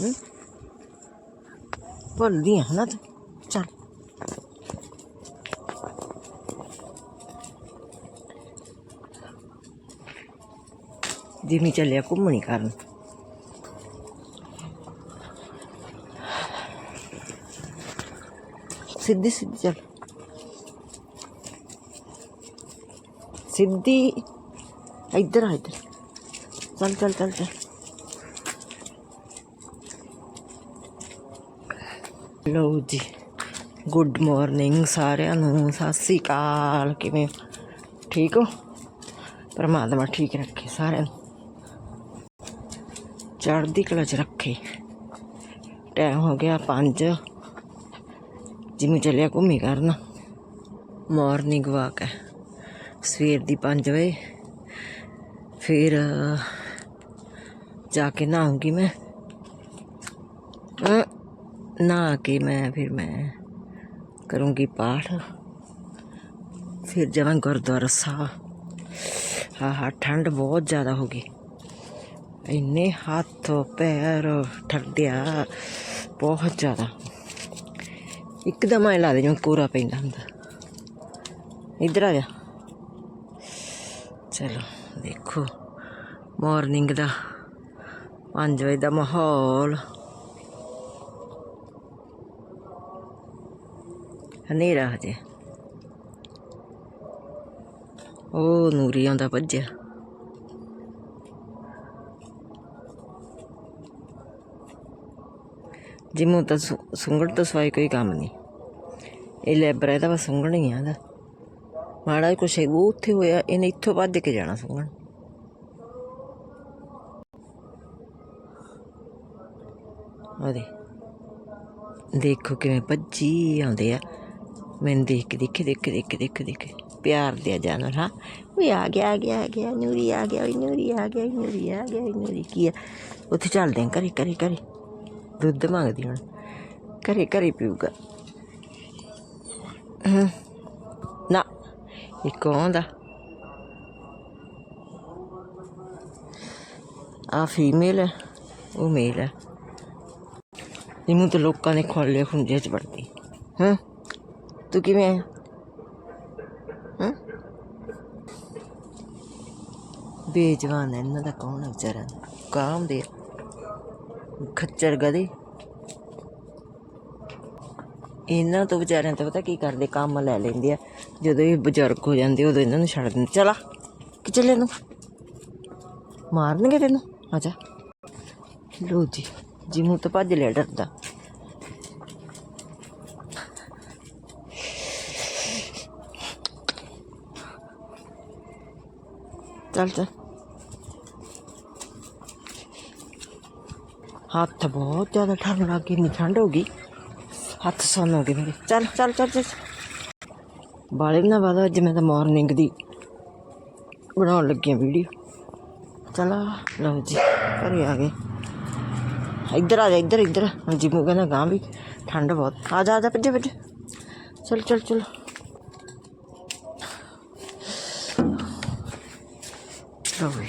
ਹੂੰ। ਭੁੱਲਦੀ ਆ ਨਾ ਚੱਲ। ਜਿਵੇਂ ਚੱਲਿਆ ਘੁੰਮਣੀ ਕਰਨ। ਸਿੱਧੀ ਸਿੱਧੀ ਚੱਲ। ਸਿੱਧੀ। ਇੱਧਰ ਆ, ਇੱਧਰ। ਚੱਲ ਚੱਲ ਚੱਲ ਚੱਲ। ਲਓ ਜੀ। ਗੁੱਡ ਮਾਰਨਿੰਗ ਸਾਰਿਆਂ ਨੂੰ। ਸਤਿ ਸ੍ਰੀ ਅਕਾਲ। ਕਿਵੇਂ ਠੀਕ ਹੋ? ਪਰਮਾਤਮਾ ਠੀਕ ਰੱਖੇ ਸਾਰਿਆਂ ਨੂੰ। ਚੜ੍ਹਦੀ ਕਲਾ ਚ ਰੱਖੇ। ਟਾਈਮ ਹੋ ਗਿਆ 5 ਜਿਵੇਂ ਚੱਲਿਆ ਘੁੰਮੀ ਕਰਨ। ਮਾਰਨਿੰਗ ਵਾਕ ਹੈ। ਸਵੇਰ ਦੀ 5 ਵਜੇ। ਫਿਰ ਜਾ ਕੇ ਨਹਾਉਂਗੀ ਮੈਂ। ਨਹਾ ਕੇ ਮੈਂ ਫਿਰ ਮੈਂ ਕਰੂੰਗੀ ਪਾਠ। ਫਿਰ ਜਾਵਾਂ ਗੁਰਦੁਆਰਾ ਸਾਹਿਬ। ਹਾਂ ਹਾਂ, ਠੰਡ ਬਹੁਤ ਜ਼ਿਆਦਾ ਹੋ ਗਈ। ਇੰਨੇ ਹੱਥ ਪੈਰ ਠੰਡਿਆ ਬਹੁਤ ਜ਼ਿਆਦਾ। ਇੱਕਦਮ ਐ ਲਾ ਦੇ ਜਿਵੇਂ ਕੋਰਾ ਪੈਂਦਾ ਹੁੰਦਾ। ਇੱਧਰ ਆ ਜਾ। ਚਲੋ, ਦੇਖੋ। ਮਾਰਨਿੰਗ ਦਾ 5 ਵਜੇ ਦਾ ਮਾਹੌਲ। ਹਨੇਰਾ ਹਜੇ। ਉਹ ਨੂਰੀ ਆਉਂਦਾ ਭੱਜਿਆ। ਜਿਮੂ ਤਾਂ ਸੁ- ਸੁੰਗੜ ਤੋਂ ਸਵਾਈ ਕੋਈ ਕੰਮ ਨਹੀਂ। ਇਹ ਲੈਬਰ ਇਹਦਾ ਬਸ ਸੁੰਗਣ ਹੀ ਆਂਦਾ ਮਾੜਾ ਕੁਛ ਉਹ ਉੱਥੇ ਹੋਇਆ, ਇਹਨੇ ਇੱਥੋਂ ਭੱਜ ਕੇ ਜਾਣਾ ਸੁੰਗਣ ਉਹਦੇ ਦੇਖੋ ਕਿਵੇਂ ਭੱਜੀ ਆਉਂਦੇ ਆ। ਮੈਨੂੰ ਦੇਖ ਕੇ ਦੇਖੇ ਦੇਖ ਕੇ ਦੇਖ ਕੇ ਦੇਖ ਕੇ ਦੇਖ ਕੇ ਪਿਆਰ ਦਿਆ ਜਾਨਵਰ ਹਾਂ ਉਹ ਆ ਗਿਆ ਆ ਗਿਆ ਆ ਗਿਆ ਨੂਰੀ ਆ ਗਿਆ ਓਏ ਨੂਰੀ ਆ ਗਿਆ ਓਏ ਨੂਰੀ ਆ ਗਿਆ ਓਏ ਨੂਰੀ ਕੀ ਆ ਉੱਥੇ ਚੱਲਦੇ ਆਂ ਕਰੀ ਕਰੀ ਕਰੀ ਦੁੱਧ ਮੰਗਦੀ ਹੁਣ ਕਰੀ ਕਰੀ ਪੀਊਗਾ ਹਮ। ਨਾ ਇੱਕ ਆਉਂਦਾ ਆ ਫੀਮੇਲ ਹੈ ਉਹ ਮੇਲ ਹੈ ਇਹਨੂੰ ਤਾਂ ਲੋਕਾਂ ਨੇ ਖੋਲੇ ਖੁੰਝੇ ਚ ਵੜਦੀ ਹਾਂ ਤੂੰ ਕਿਵੇਂ ਆਇਆ ਹਾਂ? ਬੇਜਵਾਨ ਹੈ ਇਹਨਾਂ ਦਾ ਕੌਣ ਹੈ ਵਿਚਾਰਾ? ਕਾਮ ਦੇ ਖੱਚਰ ਗਦੇ ਇਹਨਾਂ ਤੋਂ ਵਿਚਾਰਿਆਂ ਤੋਂ ਪਤਾ ਕੀ ਕਰਦੇ, ਕੰਮ ਲੈ ਲੈਂਦੇ ਆ। ਜਦੋਂ ਇਹ ਬਜ਼ੁਰਗ ਹੋ ਜਾਂਦੇ, ਉਦੋਂ ਇਹਨਾਂ ਨੂੰ ਛੱਡ ਦਿੰਦੇ। ਚਲਾ ਕਿ ਚੱਲੇ ਨੂੰ ਮਾਰਨਗੇ ਤੈਨੂੰ? ਆਜਾ ਲੋ ਜੀ ਜੀ ਮੂੰਹ ਤੋਂ ਭੱਜ ਲਿਆ ਡਰਦਾ। ਚੱਲ ਚੱਲ ਹੱਥ ਬਹੁਤ ਜ਼ਿਆਦਾ ਠੰਡ ਲੱਗ ਗਈ ਇੰਨੀ ਠੰਡ ਹੋ ਗਈ ਹੱਥ ਸੁੰਨ ਹੋ ਗਏ ਮੇਰੇ ਚੱਲ ਚੱਲ ਚੱਲ ਚੱਲ ਬਾਲੇ ਨਾ ਬਾਦਾ ਅੱਜ ਮੈਂ ਤਾਂ ਮਾਰਨਿੰਗ ਦੀ ਬਣਾਉਣ ਲੱਗੀ ਹਾਂ ਵੀਡੀਓ ਚਲਾ ਲਓ ਜੀ ਘਰੇ ਆ ਗਏ ਇੱਧਰ ਆ ਜਾ ਇੱਧਰ ਇੱਧਰ ਹੁਣ ਜਿਮੂ ਕਹਿੰਦਾ ਗਾਂ ਵੀ ਠੰਡ ਬਹੁਤ ਆ ਜਾ ਆ ਜਾ ਭੱਜੇ ਭੱਜੇ ਚਲ ਚਲ ਚਲ ਲਓ ਵੀ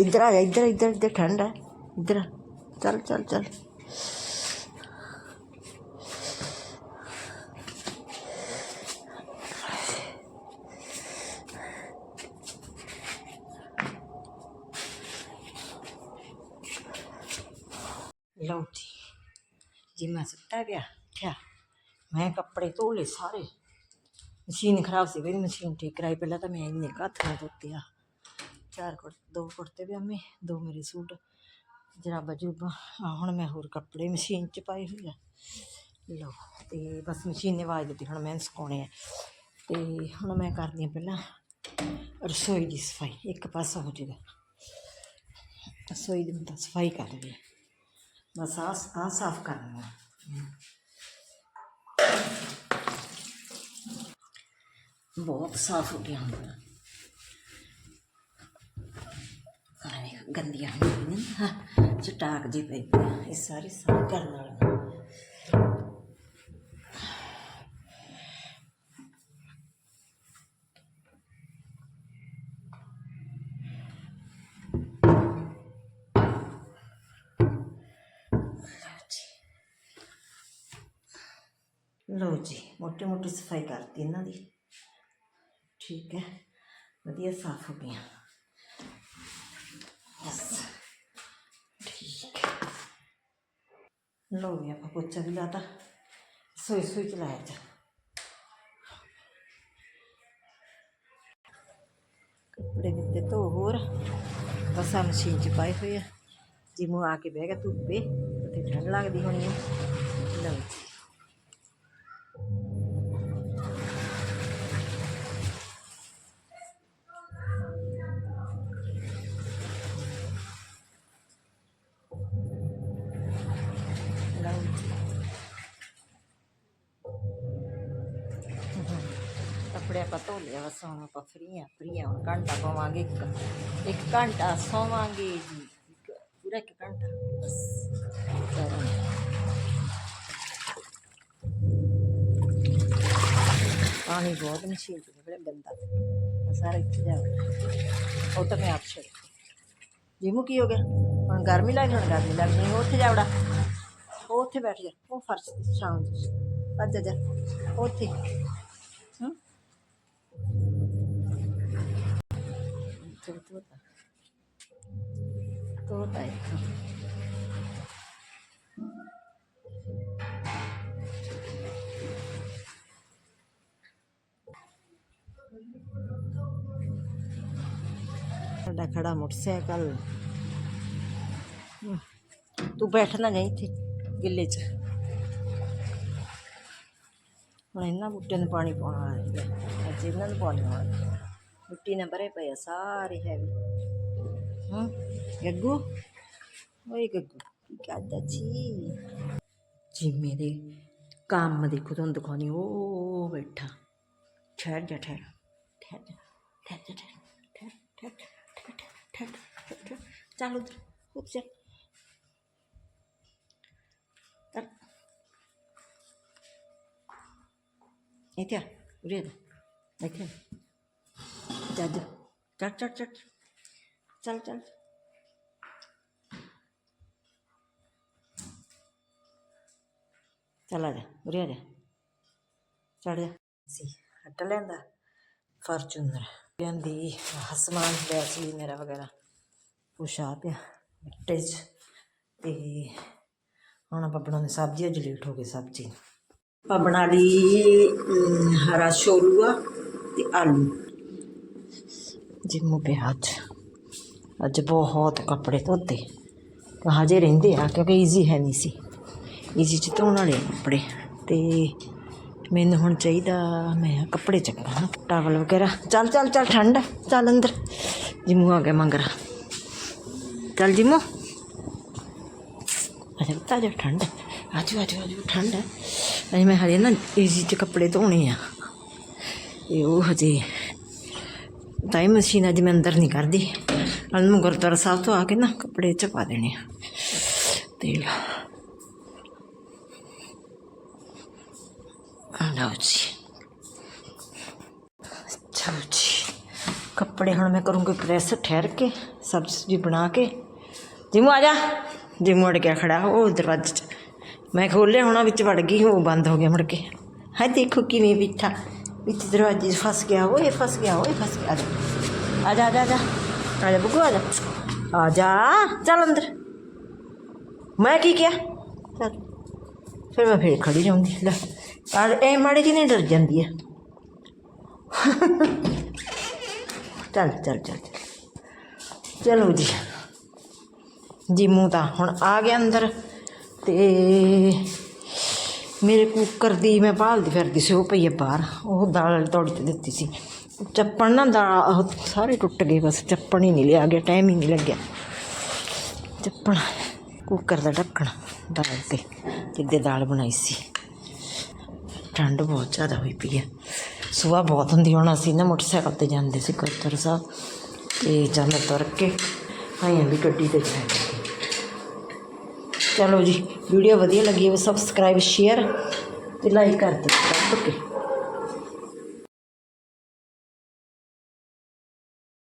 ਇੱਧਰ ਆ ਜਾ ਇੱਧਰ ਇੱਧਰ ਇੱਧਰ ਠੰਡ ਹੈ ਇੱਧਰ ਆ। ਚੱਲ ਚੱਲ ਚੱਲ ਲਓ ਜੀ ਜੀ ਮੈਂ ਸੁੱਤਾ ਪਿਆ ਠਿਆ ਮੈਂ ਕੱਪੜੇ ਧੋ ਲਏ ਸਾਰੇ ਮਸ਼ੀਨ ਖਰਾਬ ਸੀ ਵੀ ਮਸ਼ੀਨ ਠੀਕ ਕਰਾਈ, ਪਹਿਲਾਂ ਤਾਂ ਮੈਂ ਇੰਨੇ ਕੁ ਹੱਥ ਨਾਲ ਧੋਤੇ ਆ। ਚਾਰ ਕੁੜ, ਦੋ ਕੁੜਤੇ ਪਜਾਮੇ ਦੋ ਮੇਰੇ ਸੂਟ, ਜਰਾਬਾ ਜੂਬਾ ਆ ਹੁਣ ਮੈਂ ਹੋਰ ਕੱਪੜੇ ਮਸ਼ੀਨ 'ਚ ਪਾਏ ਹੋਏ ਆ। ਲਓ, ਤੇ ਬਸ ਮਸ਼ੀਨ ਨੇ ਆਵਾਜ਼ ਦਿੱਤੀ, ਹੁਣ ਮੈਂ ਸੁਕਾਉਣੇ ਆ। ਤੇ ਹੁਣ ਮੈਂ ਕਰਦੀ ਹਾਂ ਪਹਿਲਾਂ ਰਸੋਈ ਦੀ ਸਫ਼ਾਈ, ਇੱਕ ਪਾਸਾ ਹੋ ਜਾਏਗਾ। ਰਸੋਈ ਦੀ ਮੈਂ ਸਫ਼ਾਈ ਕਰ ਲਈ ਬਸ ਆ ਆ ਸਾਫ਼ ਕਰਨਾ। बहुत साफ़ हो गया हमारा गंदियाँ हाँ, चटाक जी पे ये सारी साफ़ करने वाला। लो जी मोटी मोटी सफ़ाई करती इन्हों की ਠੀਕ ਹੈ। ਵਧੀਆ ਸਾਫ਼ ਹੋ ਗਈਆਂ। ਬਸ। ਠੀਕ ਹੈ। ਲਓ ਵੀ ਆਪਾਂ ਪੋਚਾ ਵੀ ਲਾਤਾ। ਸੋਈ ਸੋਈ ਚਲਾਇਆ ਜਾ। ਕੱਪੜੇ ਦਿੱਤੇ ਧੋ ਹੋਰ। ਬਸ ਮਸ਼ੀਨ 'ਚ ਪਾਏ ਹੋਏ ਆ। ਜਿਵੇਂ ਆ ਕੇ ਬਹਿ ਗਿਆ ਧੁੱਪੇ। ਤੇ ਠੰਡ ਲੱਗਦੀ ਹੋਣੀ ਹੈ ਲਓ ਕੱਪੜੇ ਆਪਾਂ ਧੋ ਲਿਆ ਬਸ ਹੁਣ ਆਪਾਂ ਫਰੀ ਆ ਫਰੀ ਆ ਹੁਣ ਘੰਟਾ ਪਾਵਾਂਗੇ ਇੱਕ ਇੱਕ ਘੰਟਾ ਸੌਵਾਂਗੇ ਜੀ ਇੱਕ ਪੂਰਾ ਇੱਕ ਘੰਟਾ ਬਸ ਕਰਾਂਗੇ ਪਾਣੀ ਬਹੁਤ ਮਸ਼ੀਨ ਚ ਬੜਾ ਗੰਦਾ ਆਹ ਸਾਰਾ ਇੱਥੇ ਜਾ ਉਹ ਤਾਂ ਮੈਂ ਆਪ ਛੱਡ ਜਿਮੂ ਕੀ ਹੋ ਗਿਆ ਹੁਣ ਗਰਮੀ ਲੱਗ ਹੁਣ ਗਰਮੀ ਲੱਗਣੀ ਉਹ ਉੱਥੇ ਜਾਵੜਾ ਉਹ ਚਲ ਤੋਤਾ ਤੋਤਾ ਇੱਕ ਸਾਡਾ ਖੜਾ ਮੋਟਰਸਾਈਕਲ ਹਮ, ਤੂੰ ਬੈਠਣਾ ਨਹੀਂ ਇੱਥੇ ਗਿੱਲੇ 'ਚ ਹੁਣ ਇਹਨਾਂ ਬੂਟਿਆਂ ਨੂੰ ਪਾਣੀ ਪਾਉਣਾ ਹੈ ਅੱਜ ਇਹਨਾਂ ਨੂੰ ਮਿੱਟੀ ਨਾਲ ਭਰੇ ਪਏ ਆ, ਸਾਰੇ ਹੈਵੀ ਹਾਂ, ਗੱਗੂ? ਓਏ ਗੱਗੂ, ਕੀ ਕਰਦਾ ਜੀ? ਜੀ ਮੇਰੇ ਕੰਮ ਦੇਖੋ, ਤੁਹਾਨੂੰ ਦਿਖਾਉਣੀ ਉਹ ਬੈਠਾ। ਠਹਿਰ ਜਾ, ਠਹਿਰ। ਠਹਿਰ ਜਾ ਠਹਿਰ ਜਾ, ਠਹਿਰ। ਠਹਿਰ ਠਹਿਰ ਠਹਿਰ ਚੱਲ ਉਧਰ ਉੱਠ ਚੱਲ। ਇੱਥੇ ਉਰੇ ਇੱਥੇ ਆ। ਚੱਲ ਜਾ ਚੱਲ ਚੱਲ ਚੱਲ। ਚੱਲ ਚੱਲ ਜਾ, ਉਰੇ ਆ ਜਾ। ਚੜ ਜਾ। ਸੀ, ਹਟ ਲੈਂਦਾ। ਫਾਰਚੂਨਰ। ਲੈਂਦੀ ਹਸਮਾਨ ਬੈਸਲੀ ਮੇਰਾ ਵਗੈਰਾ। ਕੁਛ ਪਿਆ, ਮਿੱਟੇ 'ਚ। ਤੇ ਹੁਣ ਆਪਾਂ ਬਣਾਉਂਦੇ ਸਬਜ਼ੀ, ਅੱਜ ਲੇਟ ਹੋ ਗਈ ਸਬਜ਼ੀ। ਆਪਾਂ ਬਣਾ ਲਈ ਹਰਾ ਛੋਲੂਆ ਤੇ ਆਲੂ। ਜਿੰਮੂ ਪਿਆ ਅੱਜ ਅੱਜ ਬਹੁਤ ਕੱਪੜੇ ਧੋਤੇ। ਹਜੇ ਰਹਿੰਦੇ ਆ, ਕਿਉਂਕਿ ਈਜ਼ੀ ਹੈ ਨਹੀਂ ਸੀ। ਈਜ਼ੀ ਚ ਧੋਣ ਵਾਲੇ ਆ ਕੱਪੜੇ। ਤੇ ਮੈਨੂੰ ਹੁਣ ਚਾਹੀਦਾ, ਮੈਂ ਕੱਪੜੇ ਚੱਕਾਂ ਟਾਵਲ ਵਗੈਰਾ। ਚੱਲ ਚੱਲ ਚੱਲ, ਠੰਡ। ਚੱਲ ਅੰਦਰ। ਜਿੰਮੂ ਆ ਗਿਆ ਮੰਗਰਾ। ਚੱਲ ਜਿੰਮੂ। ਅੱਛਾ ਤਾਂ ਜੋ ਠੰਡ। ਹੈ। ਆਜੋ ਆਜੋ ਆਜੋ, ਠੰਡ। ਹੈ ਅਜੇ ਮੈਂ ਹਜੇ ਨਾ ਈਜ਼ੀ ਚ ਕੱਪੜੇ ਧੋਣੇ ਆ। ਤੇ ਉਹ ਹਜੇ ਤਾਂ ਇਹ ਮਸ਼ੀਨ ਅੱਜ ਮੈਂ ਅੰਦਰ ਨਹੀਂ ਕਰਦੀ। ਅੱਜ ਮੈਂ ਗੁਰਦੁਆਰਾ ਸਾਹਿਬ ਤੋਂ ਆ ਕੇ ਨਾ ਕੱਪੜੇ ਚ ਪਾ ਦੇਣੇ ਆ। ਤੇ ਲਓ ਜੀ। ਚਲੋ ਜੀ। ਕੱਪੜੇ ਹੁਣ ਮੈਂ ਕਰੂੰਗੀ ਪ੍ਰੈਸ ਠਹਿਰ ਕੇ, ਸਬਜ਼ੀ ਬਣਾ ਕੇ। ਜਿਮੂ ਆ ਜਾ। ਜਿਮੂ ਮੁੜ ਗਿਆ ਖੜਾ, ਉਹ ਦਰਵਾਜ਼ੇ 'ਚ। ਮੈਂ ਖੋਲਿਆ ਹੋਣਾ ਵਿੱਚ ਵੜ ਗਈ, ਉਹ ਬੰਦ ਹੋ ਗਿਆ ਮੁੜ ਕੇ। ਹਾਂ ਦੇਖੋ ਕਿਵੇਂ ਬਿਠਾ। ਵਿੱਚ ਦਰਵਾਜ਼ੇ 'ਚ ਫਸ ਗਿਆ, ਓਏ ਫਸ ਗਿਆ, ਓਏ ਫਸ ਗਿਆ। ਆ ਜਾ ਆ ਜਾ ਆ ਜਾ ਆ ਜਾ। ਬੁੱਗੂ, ਆ ਜਾ। ਆ ਜਾ, ਚੱਲ ਅੰਦਰ। ਮੈਂ ਕੀ ਕਿਹਾ? ਚੱਲ। ਫਿਰ ਮੈਂ ਫੇਰ ਖੜੀ ਜਾਊਂਗੀ। ਲੈ ਆ ਇਹ ਮਾੜੀ ਜਿਹੀ ਨਹੀਂ ਡਰ ਜਾਂਦੀ ਹੈ। ਚੱਲ ਚੱਲ ਚੱਲ, ਚਲੋ। ਜੀ। ਜਿਮੂ ਤਾਂ ਹੁਣ ਆ ਗਿਆ ਅੰਦਰ ਤੇ ਮੇਰੇ ਕੁੱਕਰ ਦੀ ਮੈਂ ਭਾਲਦੀ ਫਿਰਦੀ ਸੀ, ਉਹ ਪਈ ਹੈ ਬਾਹਰ। ਉਹ ਦਾਲ ਵਾਲੀ ਤੌੜੀ ਤੇ ਦਿੱਤੀ ਸੀ। ਚੱਪਣ ਨਾ ਦਾ ਉਹ ਸਾਰੇ ਟੁੱਟ ਗਏ ਬਸ, ਚੱਪਣ ਹੀ ਨਹੀਂ ਲਿਆ ਗਿਆ ਟਾਈਮ ਹੀ ਨਹੀਂ ਲੱਗਿਆ। ਚੱਪਣ ਕੁੱਕਰ ਦਾ ਢੱਕਣ ਦਾਲ ਤੇ, ਜਿੱਦੇ ਦਾਲ ਬਣਾਈ ਸੀ। ਠੰਡ ਬਹੁਤ ਜ਼ਿਆਦਾ ਹੋਈ ਪਈ ਹੈ ਸੁਬਾਹ ਬਹੁਤ ਹੁੰਦੀ ਹੁਣ ਅਸੀਂ ਨਾ, ਮੋਟਰਸਾਈਕਲ ਤੇ ਜਾਂਦੇ ਸੀ ਗੁਰਦੁਆਰਾ ਸਾਹਿਬ। ਤੇ ਜਦ ਤੁਰ ਕੇ, ਆਏ ਵੀ ਗੱਡੀ ਤੇ ਜਾਏ ਚਲੋ ਜੀ ਵੀਡੀਓ ਵਧੀਆ ਲੱਗੀ ਹੋਵੇ ਸਬਸਕ੍ਰਾਈਬ ਸ਼ੇਅਰ ਤੇ ਲਾਈਕ ਕਰ ਦਿਓ ਓਕੇ